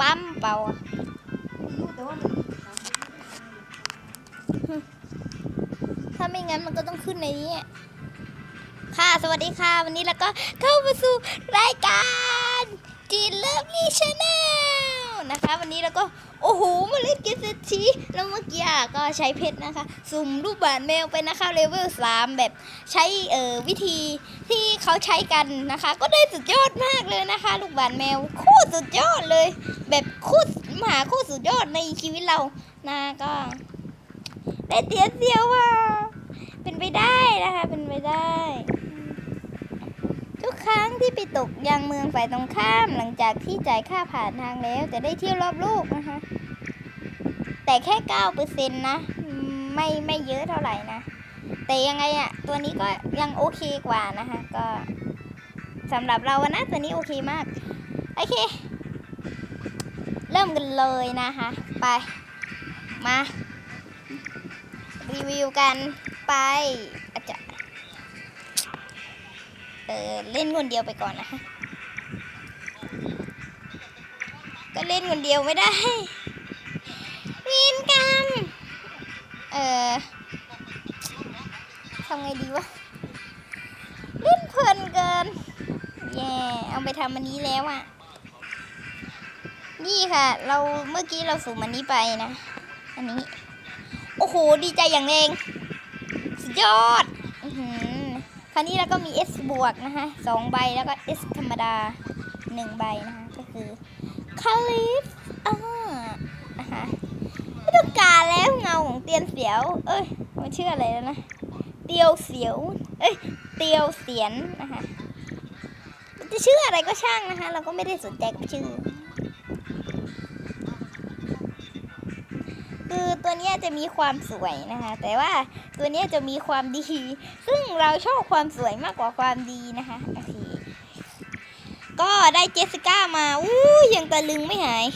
ปั๊มเปล่าถ้าไม่งั้นมันก็ต้องขึ้นในนี้ค่ะ สวัสดีค่ะ วันนี้เราก็เข้ามาสู่รายการจีนเลิฟลี่ชาแนล นะคะ วันนี้เราก็โอ้โหมาเล่นเกมเศรษฐีแล้วเมื่อกี้ก็ใช้เพชรนะคะ สุ่มรูปบาทแมวไปนะคะเลเวลสามแบบใช้เอ่อวิธีที่เขาใช้กันนะคะ ก็ได้สุดยอดมากเลยนะคะ ลูกบาทแมวคตรสุดยอดเลย แบบคตรมหาคตรสุดยอดในชีวิตเรานะก็ได้เตียเสียวว่าเป็นไปได้นะคะเป็นไปได้ กครั้งที่ไปตกยังเมืองฝ่ายตรงข้ามหลังจากที่จ่ายค่าผ่านทางแล้ว จะได้เที่ยวรอบโลกนะคะ แต่แค่เก้าเปอร์เซ็นต์นะ ไม่ไม่เยอะเท่าไหร่นะ แต่ยังไงอะตัวนี้ก็ยังโอเคกว่านะคะ ก็สำหรับเราอนะตัวนี้โอเคมาก โอเค เริ่มกันเลยนะคะ ไป มา รีวิวกันไป เออเล่นคนเดียวไปก่อนนะคะก็เล่นคนเดียวไม่ได้วีนกรรมเออทำไงดีวะ เล่นเพลินเกิน แย่ เอาไปทำอันนี้แล้วอะนี่ค่ะ เราเมื่อกี้เราสุ่มอันนี้ไปนะ อันนี้ โอ้โห ดีใจอย่างแรงสุดยอด คราวนี้เราก็มี S บวกนะคะสองใบแล้วก็ S ธรรมดาหนึ่งใบนะคะก็คือคาลิฟอ่านะคะไม่ต้องการแล้วเงาของเตียนเสียว เอ้ยมันชื่ออะไรแล้วนะ เตียวเสียว เอ้ย เตียวเสียนนะคะจะชื่ออะไรก็ช่างนะคะ เราก็ไม่ได้สนใจกับชื่อ เนี้ยจะมีความสวยนะคะ แต่ว่าตัวเนี้ยจะมีความดี ซึ่งเราชอบความสวยมากกว่าความดีนะคะโอเคก็ได้เจสสิก้ามาอู้ยังตะลึงไม่หาย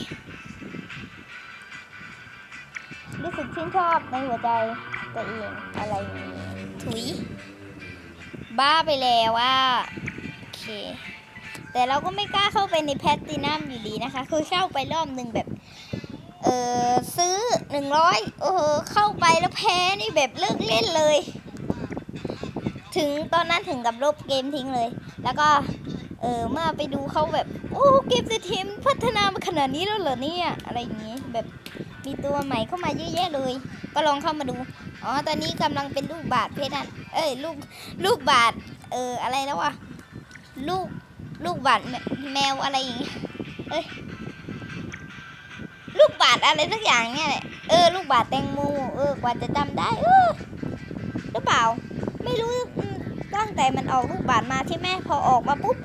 รู้สึกชื่นชอบในหัวใจตัวเองอะไรอย่างนี้ถุย บ้าไปแล้วว่าโอเค แต่เราก็ไม่กล้าเข้าไปในแพตตินัมอยู่ดีนะคะ คือเข้าไปรอบหนึ่งแบบ เออซื้อหนึ่งร้อยโอ้โหเข้าไปแล้วแพ้นี่แบบเลิกเล่นเลย ถึงตอนนั้นถึงกับลบเกมทิ้งเลย แล้วก็เออเมื่อไปดูเขาแบบ โอ้เกมสตรีมพัฒนามาขนาดนี้แล้วเหรอเนี่ยอะไรอย่างงี้แบบมีตัวใหม่เข้ามาเยอะแยะเลย ก็ลองเข้ามาดู อ๋อ ตอนนี้กำลังเป็นลูกบาทเพชรนั่นเอ้ยลูกลูกบาทเอออะไรแล้ววะลูกลูกบาทแมแมวอะไรอย่างงี้เอ้ย ลูกบาทอะไรสักอย่างเนี่ยแหละเออลูกบาทแตงโมเออกว่าจะจำได้เออหรือเปล่า ไม่รู้ตั้งแต่มันออกลูกบาทมาใช่ไหมพอออกมาปุ๊บ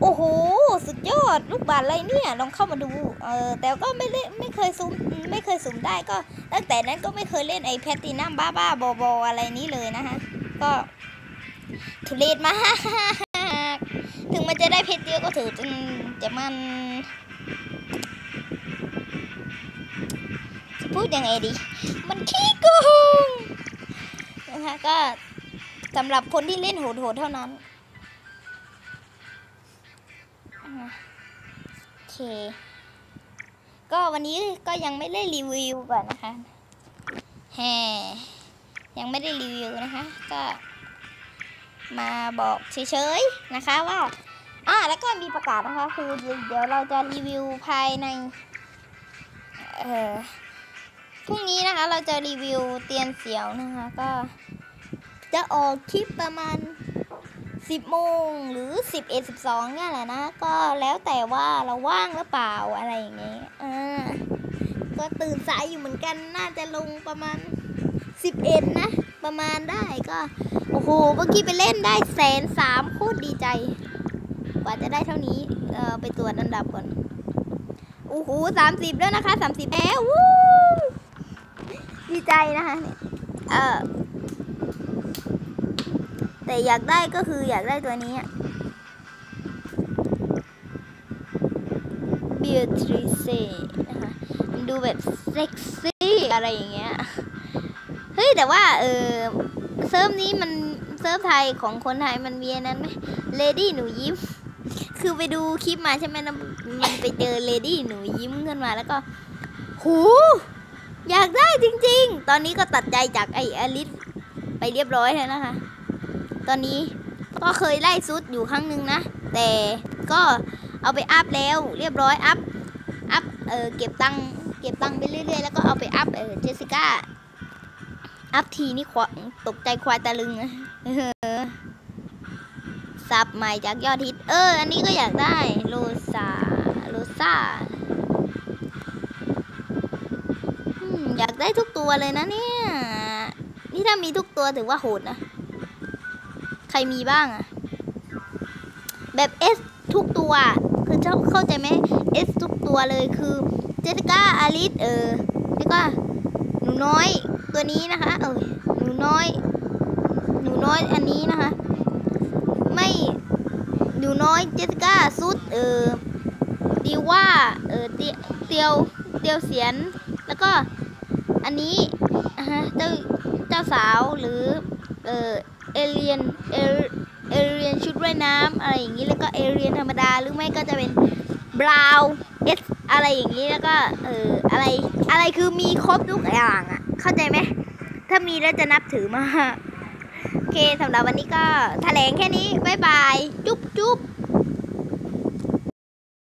โอ้โหสุดยอดลูกบาทอะไรเนี่ยลองเข้ามาดูเออแต่ก็ไม่ได้ไม่เคยซุมไม่เคยสุ่มได้ก็ ตั้งแต่นั้นก็ไม่เคยเล่นไอ้แพตตินัมบ้าบ้าบอบออะไรนี้เลยนะคะก็ทุเรศมาก ถึงมันจะได้เพชรเยอะก็ถือจนจะมัน พูดยังไงดี มันขี้โกงนะคะก็สำหรับคนที่เล่นโหดๆเท่านั้นโอเค ก็วันนี้ก็ยังไม่ได้รีวิวก่อนนะคะแฮยังไม่ได้รีวิวนะคะ ก็มาบอกเฉยๆนะคะว่าอ่าแล้วก็มีประกาศนะคะ คือเดี๋ยวเราจะรีวิวภายใน เอ่อ พรุ่งนี้นะคะเราจะรีวิวเตียนเสียวนะคะ ก็จะออกคลิปประมาณ 10โมงหรือ 11 12เนี่ยแหละนะ ก็แล้วแต่ว่าเราว่างหรือเปล่าอะไรอย่างเงี้ยอ่าก็ตื่นสายอยู่เหมือนกันน่าจะลงประมาณ 11 นะ ประมาณได้ก็ โอ้โหเมื่อกี้ไปเล่นได้แสนสามโคตรดีใจ กว่าจะได้เท่านี้เออไปตรวจอันดับก่อน โอ้โหสามสิบแล้วนะคะสามสิบแล้ววู้ ดีใจนะคะเนี่ยเออแต่อยากได้ก็คืออยากได้ตัวนี้เบียทริเซนะคะมันดูแบบเซ็กซี่อะไรอย่างเงี้ย เฮ้ย แต่ว่า เออเซิร์ฟนี้มันเซิร์ฟไทยของคนไทยมันมีนั้นไหมเลดี้หนูยิ้ม คือไปดูคลิปมาใช่ไหมแล้วมันไปเจอเลดี้หนูยิ้มขึ้นมาแล้วก็ หู อยากได้จริง ๆตอนนี้ก็ตัดใจจากไอ้อลิสไปเรียบร้อยแล้วนะคะ ตอนนี้ก็เคยไล่ซุดอยู่ครั้งหนึ่งนะ แต่ก็เอาไปอัพแล้วเรียบร้อยอัพ อัพ เออเก็บตังค์เก็บตังค์ไปเรื่อยๆ แล้วก็เอาไปอัพ เออเจสสิก้า อัพทีนี่ควตกใจควายตะลึงนะซับใหม่จากยอดฮิต เออ อันนี้ก็อยากได้โลซา อยากได้ทุกตัวเลยนะเนี่ย นี่ถ้ามีทุกตัวถือว่าโหดนะ ใครมีบ้างอะแบบเอสทุกตัว คือเจ้าเข้าใจไหมเอสทุกตัวเลยคือเจสสิก้าอาริสเออแล้วก็หนูน้อยตัวนี้นะคะเออหนูน้อย หนูน้อยอันนี้นะคะ ไม่หนูน้อยเจสสิก้าซุดเออดีว่าเออเตียวเตียวเสียน แล้วก็ อันนี้ฮะเจ้าเจ้าสาวหรือเออเอเลียนเอเอเลียนชุดว่ายน้ำอะไรอย่างนี้แล้วก็เอเลียนธรรมดาหรือไม่ก็จะเป็นบราวเอสอะไรอย่างนี้แล้วก็เอออะไรอะไรคือมีครบทุกอย่างอะ เข้าใจไหมถ้ามีแล้วจะนับถือมาก โอเคสำหรับวันนี้ก็แถลงแค่นี้ บ๊ายบาย จุ๊บจุ๊บ